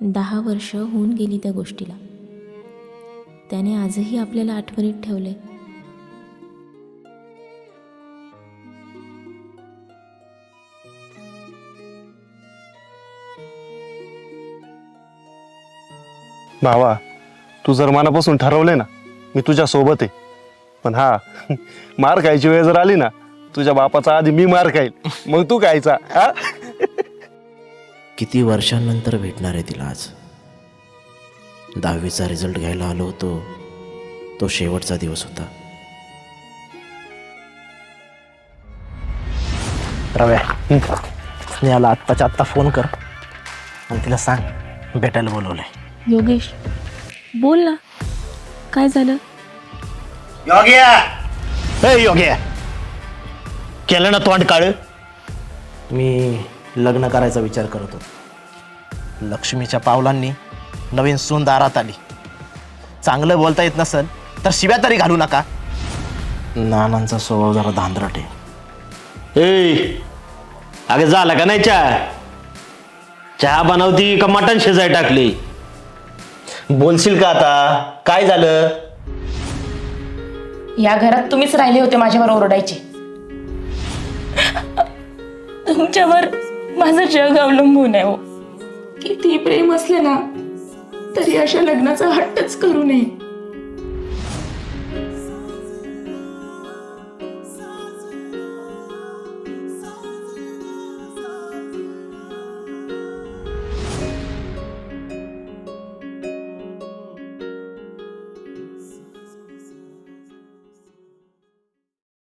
दहा वर्ष होऊन गेली त्या गोष्टीला. त्याने आजही आपल्याला आठवणीत ठेवले भावा तू जर मनापासून ठरवले ना मी तुझ्या सोबत आहे. पण हा मार खायची वेळ जर आली ना तुझ्या बापाचा आधी मी मार खाईल. मग तू खायचा हा? किती वर्षांनंतर भेटणार आहे तिला आज? दहावीचा रिझल्ट घ्यायला आलो होतो. तो शेवटचा दिवस होता. रव्या स्नेहाला आत्ताच्या आत्ता फोन कर. आणि तिला सांग भेटायला बोलवलंय. योगेश बोल ना. काय झालं? योग्या! हे योग्या! केलं ना तोंड काळ? मी लग्न करायचा विचार करत होतो. लक्ष्मीच्या पावलांनी नवीन सून दारात आली. चांगलं बोलता येत नसल तर शिव्या तरी घालू नका. नानांचा स्वभाव जरा धांदरट आहे. ए अगे झाला का नाही चहा? चहा बनवती का मटण शिजाय टाकली? बोलशील का आता? काय झालं? या घरात तुम्हीच राहिले होते माझ्यावर ओरडायचे. तुमच्यावर माझं जग अवलंबून आहे हो. किती प्रेम असले ना तरी अशा लग्नाचा हट्टच करू नये.